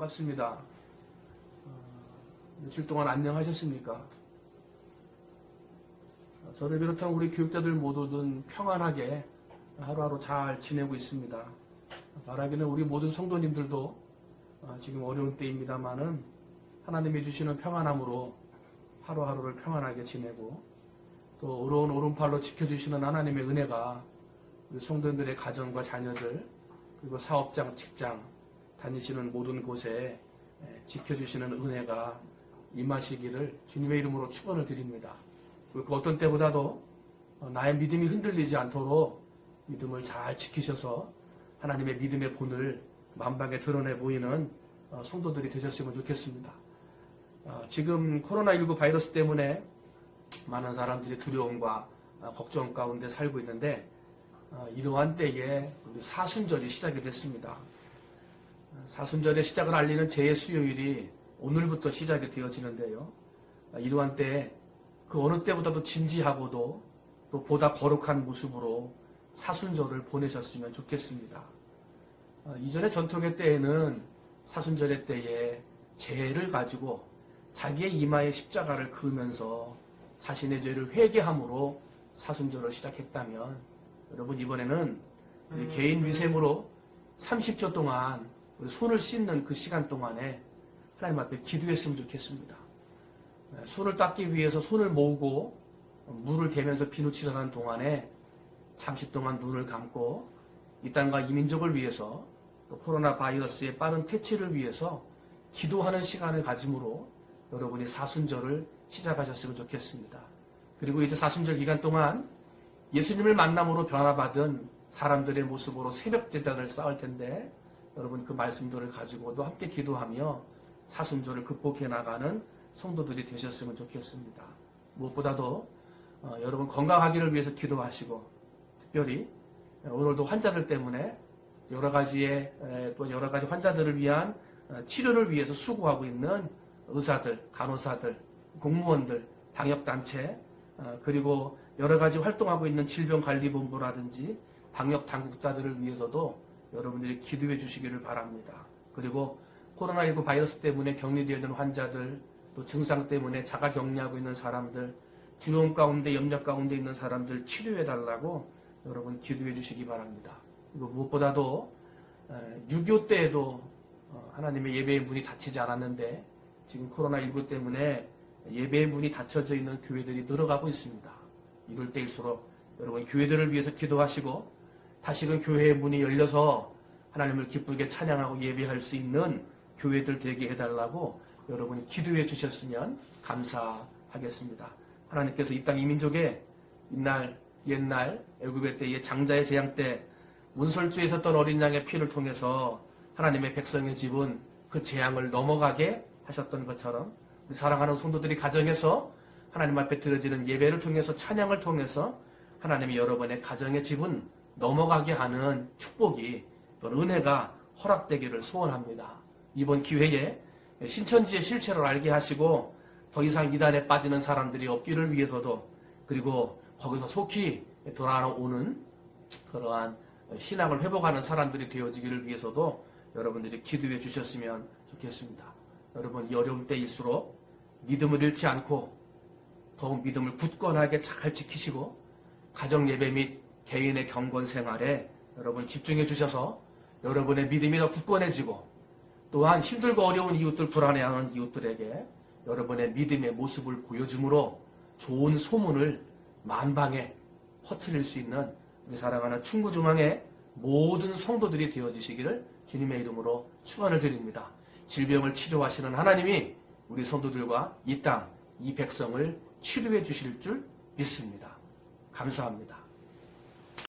반갑습니다. 어, 며칠 동안 안녕하셨습니까? 어, 저를 비롯한 우리 교육자들 모두는 평안하게 하루하루 잘 지내고 있습니다. 바라기는 우리 모든 성도님들도 어, 지금 어려운 때입니다만은 하나님이 주시는 평안함으로 하루하루를 평안하게 지내고 또 어려운 오른팔로 지켜주시는 하나님의 은혜가 우리 성도님들의 가정과 자녀들 그리고 사업장, 직장 다니시는 모든 곳에 에, 지켜주시는 은혜가 임하시기를 주님의 이름으로 축원을 드립니다. 그 어떤 때보다도 어, 나의 믿음이 흔들리지 않도록 믿음을 잘 지키셔서 하나님의 믿음의 본을 만방에 드러내 보이는 어, 성도들이 되셨으면 좋겠습니다. 어, 지금 코로나19 바이러스 때문에 많은 사람들이 두려움과 어, 걱정 가운데 살고 있는데 어, 이러한 때에 사순절이 시작이 됐습니다. 어, 사순절의 시작을 알리는 제 수요일이 오늘부터 시작이 되어지는데요. 어, 이러한 때에 그 어느 때보다도 진지하고도 또 보다 거룩한 모습으로 사순절을 보내셨으면 좋겠습니다. 어, 이전의 전통의 때에는 사순절의 때에 재를 가지고 자기의 이마에 십자가를 그으면서 자신의 죄를 회개함으로 사순절을 시작했다면 여러분 이번에는 우리 개인 위생으로 30초 동안 우리 손을 씻는 그 시간 동안에 하나님 앞에 기도했으면 좋겠습니다. 네, 손을 닦기 위해서 손을 모으고 물을 대면서 비누칠하는 동안에 잠시 동안 눈을 감고 이 땅과 이 민족을 위해서 또 코로나 바이러스의 빠른 퇴치를 위해서 기도하는 시간을 가짐으로 여러분이 사순절을 시작하셨으면 좋겠습니다. 그리고 이제 사순절 기간 동안 예수님을 만남으로 변화받은 사람들의 모습으로 새벽 제단을 쌓을 텐데 여러분 그 말씀들을 가지고도 함께 기도하며 사순절을 극복해 나가는 성도들이 되셨으면 좋겠습니다. 무엇보다도 어, 여러분 건강하기를 위해서 기도하시고 특별히 오늘도 환자들 때문에 여러 가지의 에, 또 여러 가지 환자들을 위한 어, 치료를 위해서 수고하고 있는 의사들, 간호사들, 공무원들, 방역단체 어, 그리고 여러 가지 활동하고 있는 질병관리본부라든지 방역 당국자들을 위해서도 여러분들이 기도해 주시기를 바랍니다. 그리고 코로나19 바이러스 때문에 격리되어 있는 환자들, 또 증상 때문에 자가 격리하고 있는 사람들, 두려움 가운데 염려 가운데 있는 사람들 치료해 달라고 여러분 기도해 주시기 바랍니다. 그리고 무엇보다도 6.25 때에도 어, 하나님의 예배의 문이 닫히지 않았는데 지금 코로나19 때문에 예배의 문이 닫혀져 있는 교회들이 늘어가고 있습니다. 이럴 때일수록 여러분 교회들을 위해서 기도하시고 다시금 교회의 문이 열려서 하나님을 기쁘게 찬양하고 예배할 수 있는 교회들 되게 해달라고 여러분이 기도해 주셨으면 감사하겠습니다. 하나님께서 이 땅 이민족에 이날 옛날 애굽의 때의 장자의 재앙 때 문설주에 섰던 어린 양의 피를 통해서 하나님의 백성의 집은 그 재앙을 넘어가게 하셨던 것처럼 사랑하는 성도들이 가정에서 하나님 앞에 드려지는 예배를 통해서 찬양을 통해서 하나님이 여러분의 가정의 집은 넘어가게 하는 축복이 또 은혜가 허락되기를 소원합니다. 이번 기회에 신천지의 실체를 알게 하시고 더 이상 이단에 빠지는 사람들이 없기를 위해서도 그리고 거기서 속히 돌아오는 그러한 신앙을 회복하는 사람들이 되어지기를 위해서도 여러분들이 기도해 주셨으면 좋겠습니다. 여러분 이 어려운 때일수록 믿음을 잃지 않고 더욱 믿음을 굳건하게 잘 지키시고 가정 예배 및 개인의 경건 생활에 여러분 집중해 주셔서 여러분의 믿음이 더 굳건해지고 또한 힘들고 어려운 이웃들 불안해하는 이웃들에게 여러분의 믿음의 모습을 보여줌으로 좋은 소문을 만방에 퍼뜨릴 수 있는 우리 사랑하는 충무중앙의 모든 성도들이 되어지시기를 주님의 이름으로 축원을 드립니다. 질병을 치료하시는 하나님이 우리 성도들과 이 땅, 이 백성을 치료해 주실 줄 믿습니다. 감사합니다.